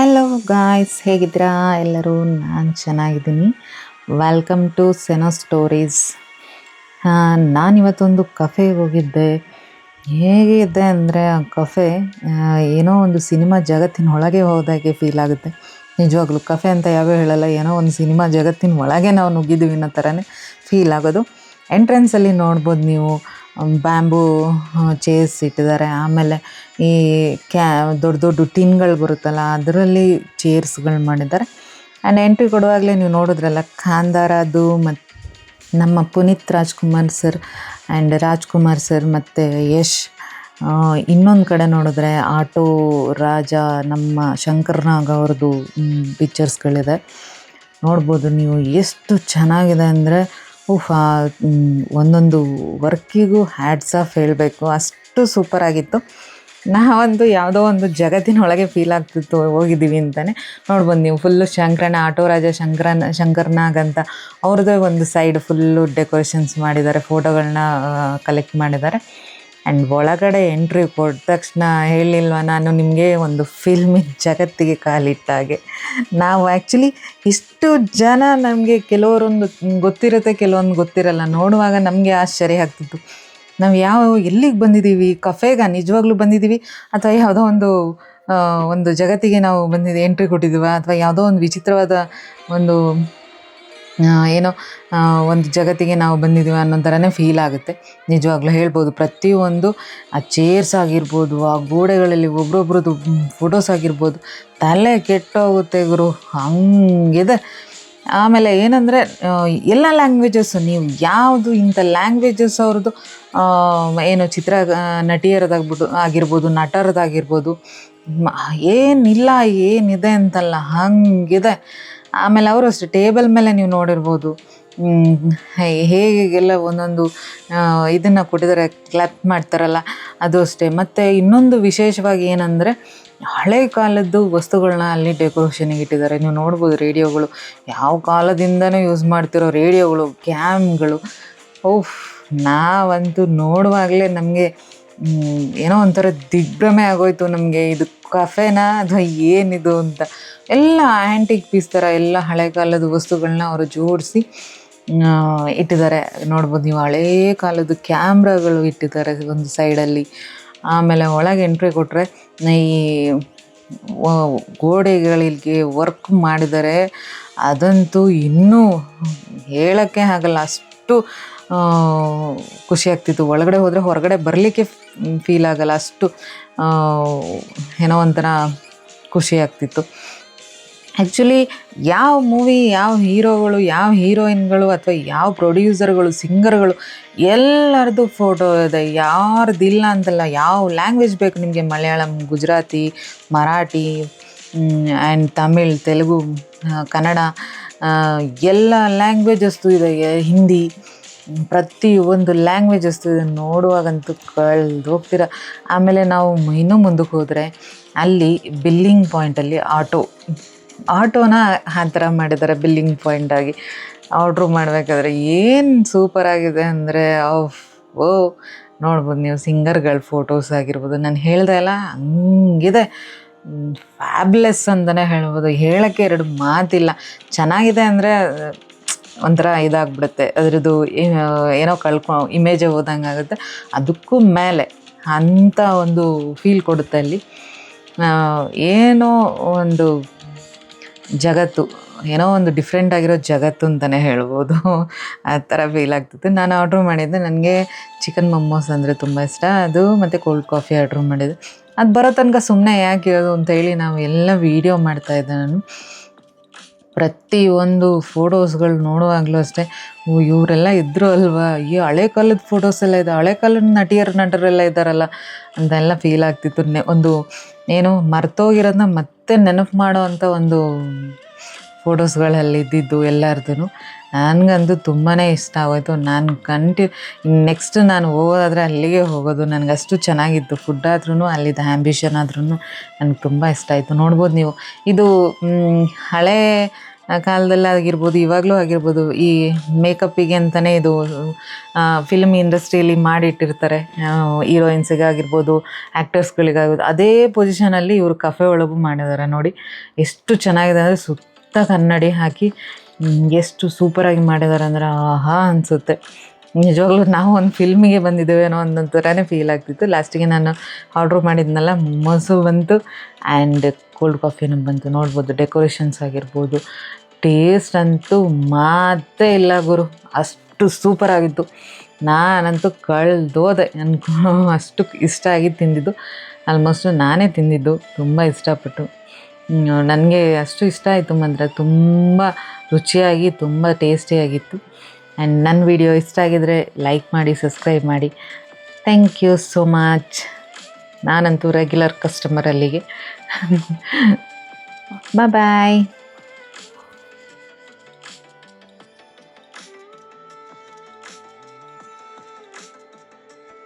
Hello guys ಹೇಗಿದ್ದೀರಾ? ಎಲ್ಲರೂ ನಾನು ಚೆನ್ನಾಗಿದ್ದೀನಿ. ವೆಲ್ಕಮ್ ಟು ಸೆನೋ ಸ್ಟೋರೀಸ್ ನಾನಿವತ್ತೊಂದು ಕಫೆಗೆ ಹೋಗಿದ್ದೆ. ಹೇಗಿದೆ ಅಂದರೆ, ಆ ಕಫೆ ಏನೋ ಒಂದು ಸಿನಿಮಾ ಜಗತ್ತಿನ ಒಳಗೆ ಹೋದಾಗೆ ಫೀಲ್ ಆಗುತ್ತೆ. ನಿಜವಾಗ್ಲೂ ಕಫೆ ಅಂತ ಯಾವೇ ಹೇಳಲ್ಲ, ಏನೋ ಒಂದು ಸಿನಿಮಾ ಜಗತ್ತಿನ ಒಳಗೆ ನಾವು ನುಗ್ಗಿದ್ದೀವಿ ಅನ್ನೋ ಥರನೇ ಫೀಲ್ ಆಗೋದು. ಎಂಟ್ರೆನ್ಸಲ್ಲಿ ನೋಡ್ಬೋದು ನೀವು. ಬ್ಯಾಂಬೂ ಚೇರ್ಸ್ ಇಟ್ಟಿದ್ದಾರೆ. ಆಮೇಲೆ ಈ ಕ್ಯಾ, ದೊಡ್ಡ ದೊಡ್ಡ ಟಿನ್ಗಳು ಬರುತ್ತಲ್ಲ, ಅದರಲ್ಲಿ ಚೇರ್ಸ್ಗಳು ಮಾಡಿದ್ದಾರೆ. ಆ್ಯಂಡ್ ಎಂಟ್ರಿ ಕೊಡುವಾಗಲೇ ನೀವು ನೋಡಿದ್ರಲ್ಲ ಖಾಂದಾರದು ಮತ್ತು ನಮ್ಮ Puneeth Rajkumar sir and Rajkumar sir ಮತ್ತು ಯಶ್ ಇನ್ನೊಂದು ಕಡೆ ನೋಡಿದ್ರೆ ಆಟೋ ರಾಜ, ನಮ್ಮ ಶಂಕರ್ನಾಗ್ ಅವ್ರದ್ದು ಪಿಕ್ಚರ್ಸ್ಗಳಿದೆ ನೋಡ್ಬೋದು ನೀವು ಎಷ್ಟು ಚೆನ್ನಾಗಿದೆ ಅಂದರೆ ಒಂದೊಂದು ವರ್ಕಿಗೂ ಹ್ಯಾಡ್ಸ್ ಆಫ್ ಹೇಳಬೇಕು. ಅಷ್ಟು ಸೂಪರ್ ಸೂಪರಾಗಿತ್ತು ನಾವಂತೂ ಯಾವುದೋ ಒಂದು ಜಗತ್ತಿನೊಳಗೆ ಫೀಲ್ ಆಗ್ತಿತ್ತು, ಹೋಗಿದ್ದೀವಿ ಅಂತಲೇ ನೋಡ್ಬೋದು ನೀವು ಫುಲ್ಲು ಶಂಕರನ ಆಟೋ ರಾಜ ಶಂಕರನ, ಶಂಕರ್ನಾಗ್ ಅಂತ ಅವ್ರದ್ದೇ ಒಂದು ಸೈಡ್ ಫುಲ್ಲು ಡೆಕೋರೇಷನ್ಸ್ ಮಾಡಿದ್ದಾರೆ ಫೋಟೋಗಳನ್ನ ಕಲೆಕ್ಟ್ ಮಾಡಿದ್ದಾರೆ. ಆ್ಯಂಡ್ ಒಳಗಡೆ ಎಂಟ್ರಿ ಕೊಟ್ಟ ತಕ್ಷಣ ಹೇಳಿಲ್ವ, ನಾನು ನಿಮಗೆ ಒಂದು ಫಿಲ್ಮಿನ ಜಗತ್ತಿಗೆ ಕಾಲಿಟ್ಟ ಹಾಗೆ ನಾವು ಆ್ಯಕ್ಚುಲಿ ಇಷ್ಟು ಜನ ನಮಗೆ ಕೆಲವರೊಂದು ಗೊತ್ತಿರುತ್ತೆ, ಕೆಲವೊಂದು ಗೊತ್ತಿರಲ್ಲ. ನೋಡುವಾಗ ನಮಗೆ ಆಶ್ಚರ್ಯ ಆಗ್ತಿತ್ತು. ನಾವು ಯಾವ, ಎಲ್ಲಿಗೆ ಬಂದಿದ್ದೀವಿ? ಕಫೆಗ ನಿಜವಾಗ್ಲೂ ಬಂದಿದ್ದೀವಿ? ಅಥವಾ ಯಾವುದೋ ಒಂದು ಒಂದು ಜಗತ್ತಿಗೆ ನಾವು ಬಂದಿದ್ದೀವಿ ಎಂಟ್ರಿ ಕೊಟ್ಟಿದ್ದೀವ? ಅಥವಾ ಯಾವುದೋ ಒಂದು ವಿಚಿತ್ರವಾದ ಒಂದು ಏನೋ ಒಂದು ಜಗತ್ತಿಗೆ ನಾವು ಬಂದಿದ್ದೀವಿ ಅನ್ನೋ ಥರನೇ ಫೀಲ್ ಆಗುತ್ತೆ. ನಿಜವಾಗ್ಲೂ ಹೇಳ್ಬೋದು, ಪ್ರತಿಯೊಂದು, ಆ ಚೇರ್ಸ್ ಆಗಿರ್ಬೋದು, ಆ ಗೋಡೆಗಳಲ್ಲಿ ಒಬ್ರೊಬ್ರದ್ದು ಫೋಟೋಸ್ ಆಗಿರ್ಬೋದು, ತಲೆ ಕೆಟ್ಟೋಗುತ್ತೆ ಗುರು, ಹಂಗಿದೆ. ಆಮೇಲೆ ಏನಂದರೆ ಎಲ್ಲ ಲ್ಯಾಂಗ್ವೇಜಸ್ಸು ನೀವು ಯಾವುದು ಇಂಥ ಲ್ಯಾಂಗ್ವೇಜಸ್ ಅವ್ರದ್ದು ಏನು ಚಿತ್ರ ನಟಿಯರದಾಗ್ಬಿಟ್ಟು, ಆಗಿರ್ಬೋದು, ನಟರದಾಗಿರ್ಬೋದು ಏನಿಲ್ಲ, ಏನಿದೆ ಅಂತಲ್ಲ, ಹಂಗಿದೆ. ಆಮೇಲೆ ಅವರು ಅಷ್ಟೇ, ಟೇಬಲ್ ಮೇಲೆ ನೀವು ನೋಡಿರ್ಬೋದು. ಹೇಗೆಲ್ಲ ಒಂದೊಂದು ಇದನ್ನು ಕೊಟ್ಟಿದ್ದಾರೆ ಕ್ಲಾಪ್ ಮಾಡ್ತಾರಲ್ಲ, ಅದು ಅಷ್ಟೇ. ಮತ್ತು ಇನ್ನೊಂದು ವಿಶೇಷವಾಗಿ ಏನಂದರೆ, ಹಳೆ ಕಾಲದ್ದು ವಸ್ತುಗಳನ್ನ ಅಲ್ಲಿ ಡೆಕೋರೇಷನಿಗೆ ಇಟ್ಟಿದ್ದಾರೆ. ನೀವು ನೋಡ್ಬೋದು ರೇಡಿಯೋಗಳು, ಯಾವ ಕಾಲದಿಂದನೂ ಯೂಸ್ ಮಾಡ್ತಿರೋ ರೇಡಿಯೋಗಳು ಕ್ಯಾಮ್ಗಳು ಓಫ್ ನಾವಂತೂ ನೋಡುವಾಗಲೇ ನಮಗೆ ಏನೋ ಒಂಥರ ದಿಗ್ಭ್ರಮೆ ಆಗೋಯ್ತು ನಮಗೆ. ಇದು ಕಫೆನಾ ಅಥವಾ ಏನಿದು ಅಂತ. ಎಲ್ಲ ಆ್ಯಂಟಿಕ್ ಪೀಸ್ ಥರ ಎಲ್ಲ ಹಳೆ ಕಾಲದ ವಸ್ತುಗಳನ್ನ ಅವರು ಜೋಡಿಸಿ ಇಟ್ಟಿದ್ದಾರೆ. ನೋಡ್ಬೋದು ನೀವು ಹಳೇ ಕಾಲದ ಕ್ಯಾಮ್ರಾಗಳು ಇಟ್ಟಿದ್ದಾರೆ ಒಂದು ಸೈಡಲ್ಲಿ. ಆಮೇಲೆ ಒಳಗೆ ಎಂಟ್ರಿ ಕೊಟ್ಟರೆ ಈ ಗೋಡೆಗಳಿಗೆ ವರ್ಕ್ ಮಾಡಿದರೆ ಅದಂತೂ ಇನ್ನೂ ಹೇಳೋಕ್ಕೆ ಆಗಲ್ಲ. ಅಷ್ಟು ಆ, ಖುಷಿ ಆಗ್ತಿತ್ತು. ಒಳಗಡೆ ಹೋದರೆ ಹೊರಗಡೆ ಬರಲಿಕ್ಕೆ ಫೀಲ್ ಆಗಲ್ಲ. ಅಷ್ಟು ಏನೋ ಒಂಥರ ಖುಷಿ ಆಗ್ತಿತ್ತು. ಆ್ಯಕ್ಚುಲಿ ಯಾವ ಮೂವಿ ಯಾವ ಹೀರೋಗಳು ಯಾವ ಹೀರೋಯಿನ್ಗಳು ಅಥವಾ ಯಾವ ಪ್ರೊಡ್ಯೂಸರ್ಗಳು ಸಿಂಗರ್ಗಳು ಎಲ್ಲರದ್ದು ಫೋಟೋ ಇದೆ. ಯಾರ್ದಿಲ್ಲ ಅಂತಲ್ಲ ಯಾವ ಲ್ಯಾಂಗ್ವೇಜ್ ಬೇಕು ನಿಮಗೆ? ಮಲಯಾಳಂ ಗುಜರಾತಿ ಮರಾಠಿ ಆ್ಯಂಡ್ ತಮಿಳ್ ತೆಲುಗು ಕನ್ನಡ ಎಲ್ಲ ಲ್ಯಾಂಗ್ವೇಜಸ್ದು ಇದೆ. ಹಿಂದಿ ಪ್ರತಿ ಒಂದು ಲ್ಯಾಂಗ್ವೇಜಸ್ದು ಇದೆ ನೋಡುವಾಗಂತೂ ಕಳ್ದು ಹೋಗ್ತೀರ ಆಮೇಲೆ ನಾವು ಇನ್ನೂ ಮುಂದಕ್ಕೆ ಹೋದರೆ ಅಲ್ಲಿ ಬಿಲ್ಲಿಂಗ್ ಪಾಯಿಂಟಲ್ಲಿ ಆಟೋ ಆಟೋನ ಆ ಥರ ಮಾಡಿದ್ದಾರೆ ಬಿಲ್ಲಿಂಗ್ ಪಾಯಿಂಟಾಗಿ ಆರ್ಡ್ರ್ ಮಾಡಬೇಕಾದ್ರೆ ಏನು ಸೂಪರ್ ಆಗಿದೆ ಅಂದರೆ ಓ ನೋಡ್ಬೋದು ನೀವು ಸಿಂಗರ್ಗಳ ಫೋಟೋಸ್ ಆಗಿರ್ಬೋದು. ನಾನು ಹೇಳ್ದೆ ಅಲ್ಲ, ಹಂಗಿದೆ. ಫ್ಯಾಬ್ಲೆಸ್ ಅಂತಲೇ ಹೇಳ್ಬೋದು. ಹೇಳೋಕ್ಕೆ ಎರಡು ಮಾತಿಲ್ಲ. ಚೆನ್ನಾಗಿದೆ ಅಂದರೆ ಒಂಥರ ಇದಾಗ್ಬಿಡುತ್ತೆ. ಅದರದ್ದು ಏನೋ ಕಳ್ಕೊ ಇಮೇಜೇ ಹೋದಂಗೆ ಆಗುತ್ತೆ. ಅದಕ್ಕೂ ಮೇಲೆ ಅಂಥ ಒಂದು ಫೀಲ್ ಕೊಡುತ್ತೆ ಅಲ್ಲಿ. ಏನೋ ಒಂದು ಜಗತ್ತು, ಏನೋ ಒಂದು ಡಿಫ್ರೆಂಟ್ ಆಗಿರೋ ಜಗತ್ತು ಅಂತಲೇ ಹೇಳ್ಬೋದು. ಆ ಥರ ಫೀಲ್ ಆಗ್ತಿತ್ತು. ನಾನು ಆರ್ಡ್ರ್ ಮಾಡಿದ್ದೆ, ನನಗೆ ಚಿಕನ್ ಮೊಮೋಸ್ ಅಂದರೆ ತುಂಬ ಇಷ್ಟ. ಅದು ಮತ್ತು ಕೋಲ್ಡ್ ಕಾಫಿ ಆರ್ಡ್ರ್ ಮಾಡಿದ್ದೆ. ಅದು ಬರೋ ತನಕ ಸುಮ್ಮನೆ ಯಾಕೆ ಇರೋದು ಅಂತ ಹೇಳಿ ನಾವು ಎಲ್ಲ ವೀಡಿಯೋ ಮಾಡ್ತಾಯಿದ್ದೆ ನಾನು. ಪ್ರತಿಯೊಂದು ಫೋಟೋಸ್ಗಳು ನೋಡುವಾಗಲೂ ಅಷ್ಟೇ. ಓ, ಇವರೆಲ್ಲ ಇದ್ರು ಅಲ್ವಾ? ಈ ಹಳೆ ಕಾಲದ ಫೋಟೋಸ್ ಎಲ್ಲ ಇದೆ. ಹಳೆ ಕಾಲದ ನಟಿಯರು, ನಟರೆಲ್ಲ ಇದ್ದಾರಲ್ಲ ಅಂತೆಲ್ಲ ಫೀಲ್ ಆಗ್ತಿತ್ತು. ಒಂದು, ಏನು ಮರ್ತೋಗಿರೋದನ್ನ ಮತ್ತೆ ನೆನಪು ಮಾಡೋ ಅಂಥ ಒಂದು ಫೋಟೋಸ್ಗಳಲ್ಲಿ ಇದ್ದಿದ್ದು ಎಲ್ಲರದೂ ನನಗಂತೂ ತುಂಬಾ ಇಷ್ಟ ಆಗೋಯ್ತು. ನಾನು ಕಂಟಿ ನೆಕ್ಸ್ಟ್ ನಾನು ಹೋಗೋದಾದ್ರೆ ಅಲ್ಲಿಗೆ ಹೋಗೋದು. ನನಗೆ ಅಷ್ಟು ಚೆನ್ನಾಗಿತ್ತು. ಫುಡ್ ಆದ್ರೂ ಅಲ್ಲಿದ್ದ ಆ್ಯಂಬಿಷನ್ ಆದ್ರೂ ನನಗೆ ತುಂಬ ಇಷ್ಟ ಆಯಿತು. ನೋಡ್ಬೋದು ನೀವು. ಇದು ಹಳೆ ಕಾಲದಲ್ಲಿ ಆಗಿರ್ಬೋದು, ಇವಾಗಲೂ ಆಗಿರ್ಬೋದು, ಈ ಮೇಕಪ್ಪಿಗೆ ಅಂತಲೇ ಇದು ಫಿಲ್ಮ್ ಇಂಡಸ್ಟ್ರಿಯಲ್ಲಿ ಮಾಡಿಟ್ಟಿರ್ತಾರೆ. ಹೀರೋಯಿನ್ಸಿಗಾಗಿರ್ಬೋದು ಆ್ಯಕ್ಟರ್ಸ್ಗಳಿಗಾಗಿರ್ಬೋದು ಅದೇ ಪೊಸಿಷನಲ್ಲಿ ಇವರು ಕಫೆ ಒಳಗೂ ಮಾಡಿದ್ದಾರೆ ನೋಡಿ. ಎಷ್ಟು ಚೆನ್ನಾಗಿದೆ ಅಂದರೆ ಸುತ್ತ ಕನ್ನಡಿ ಹಾಕಿ ಎಷ್ಟು ಸೂಪರಾಗಿ ಮಾಡಿದ್ದಾರೆ ಅಂದರೆ ಆಹಾ ಅನಿಸುತ್ತೆ. ನಿಜವಾಗ್ಲೂ ನಾವು ಒಂದು ಫಿಲ್ಮಿಗೆ ಬಂದಿದ್ದೇವೆ ಅನ್ನೋ ಫೀಲ್ ಆಗ್ತಿತ್ತು. ಲಾಸ್ಟಿಗೆ ನಾನು ಆರ್ಡ್ರ್ ಮಾಡಿದ್ನಲ್ಲ ಮೊಸು ಬಂತು ಆ್ಯಂಡ್ ಕೋಲ್ಡ್ ಕಾಫಿನೂ ಬಂತು. ನೋಡ್ಬೋದು ಡೆಕೋರೇಷನ್ಸ್ ಆಗಿರ್ಬೋದು. ಟೇಸ್ಟ್ ಅಂತೂ ಮಾತೇ ಇಲ್ಲ ಗುರು. ಅಷ್ಟು ಸೂಪರ್ ಆಗಿತ್ತು. ನಾನಂತೂ ಕಳ್ದೋದೆ ಅನ್ಕೋ ಅಷ್ಟು ಇಷ್ಟ ಆಗಿ ತಿಂದಿದ್ದು. ಆಲ್ಮೋಸ್ಟು ನಾನೇ ತಿಂದಿದ್ದು. ತುಂಬ ಇಷ್ಟಪಟ್ಟು. ನನಗೆ ಅಷ್ಟು ಇಷ್ಟ ಆಯಿತು ಮಾತ್ರ. ತುಂಬ ರುಚಿಯಾಗಿ, ತುಂಬ ಟೇಸ್ಟಿಯಾಗಿತ್ತು. ಆ್ಯಂಡ್ ನನ್ನ ವಿಡಿಯೋ ಇಷ್ಟ ಆಗಿದರೆ ಲೈಕ್ ಮಾಡಿ ಸಬ್ಸ್ಕ್ರೈಬ್ ಮಾಡಿ. ಥ್ಯಾಂಕ್ ಯು ಸೋ ಮಚ್ ನಾನಂತೂ ರೆಗ್ಯುಲರ್ ಕಸ್ಟಮರ್ ಅಲ್ಲಿಗೆ. ಬಾಯ್